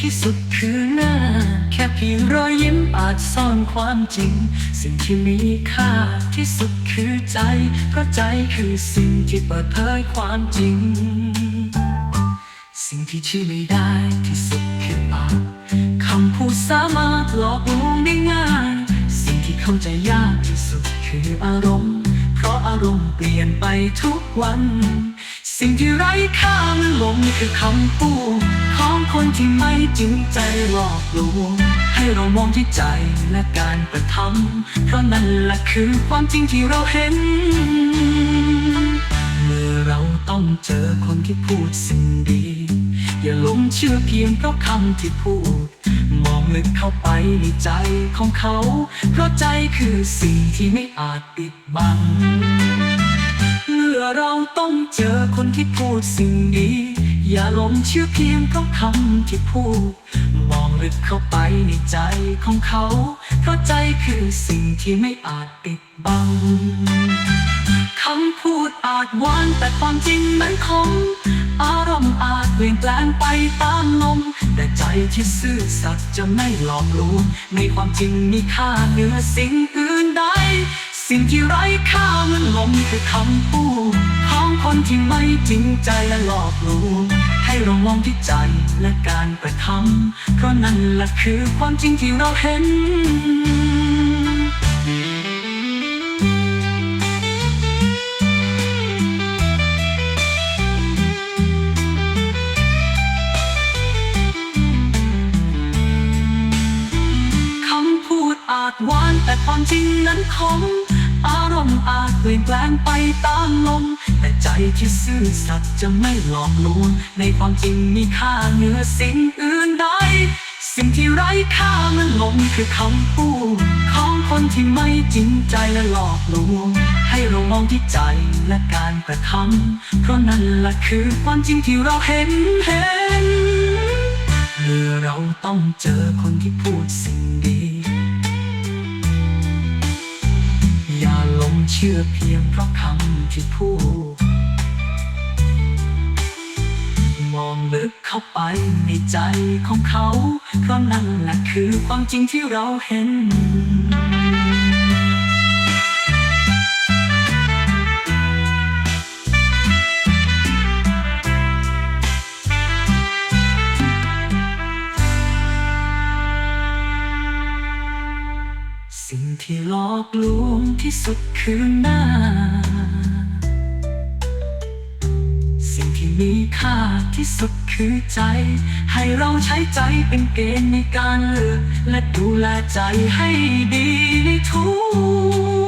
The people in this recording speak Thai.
ที่สุดคือหน้า แค่เพียงรอยยิ้มอาจซ่อนความจริง สิ่งที่มีค่าที่สุดคือใจ เพราะใจคือสิ่งที่เปิดเผยความจริง สิ่งที่ชื่อไม่ได้ที่สุดคือปากคำพูดสามารถหลอกลวงได้ง่าย สิ่งที่เข้าใจยากที่สุดคืออารมณ์ เพราะอารมณ์เปลี่ยนไปทุกวัน สิ่งที่ไร้ค่ามันหลงคือคำพูด คนที่ไม่จริงใจหลอกลวง ให้เรามองที่ใจและการกระทำเพราะนั่นแหละคือความจริงที่เราเห็น เมื่อเราต้องเจอคนที่พูดสิ่งดี อย่าหลงเชื่อเพียงเพราะคำที่พูด มองลึกเข้าไปในใจของเขา เพราะใจคือสิ่งที่ไม่อาจปิดบัง เมื่อเราต้องเจอคนที่พูดสิ่งดี อย่าหลงเชื่อเพียงเพราะคำที่พูด มองลึกเข้าไปในใจของเขา เพราะใจคือสิ่งที่ไม่อาจปิดบัง คำพูดอาจหวานแต่ความจริงนั้นคมอารมณ์อาจเปลี่ยนแปลงไปตามลม แต่ใจที่ซื่อสัตย์จะไม่หลอกลวงในความจริงมีค่าเหนือสิ่งอื่นใด สิ่งที่ไร้ค่ามันลมคือคำพูด คนที่ไม่จริงใจและหลอกลวง ให้เรามองที่ใจและการกระทำเพราะนั่นแหละคือความจริงที่เราเห็นคำพูดอาจหวานแต่ความจริงนั้นคมอารมณ์อาจเปลี่ยนแปลงไปตามลม แต่ใจที่ซื่อสัตย์จะไม่หลอกลวง ในความจริงมีค่าเหนือสิ่งอื่นใด สิ่งที่ไร้ค่ามันหลงคือคำพูดของคนที่ไม่จริงใจและหลอกลวง ให้เรามองที่ใจและการกระทำเพราะนั่นแหละคือความจริงที่เราเห็นเห็นเมื่อเราต้องเจอคนที่พูดสิ่ง เชื่อเพียงเพราะคำที่พูด มองลึกเข้าไปในใจของเขา เพราะนั่นแหละคือความจริงที่เราเห็น สิ่งที่หลอกลวงที่สุดคือหน้า สิ่งที่มีค่าที่สุดคือใจ ให้เราใช้ใจเป็นเกณฑ์ในการเลือกและดูแลใจให้ดีในทุก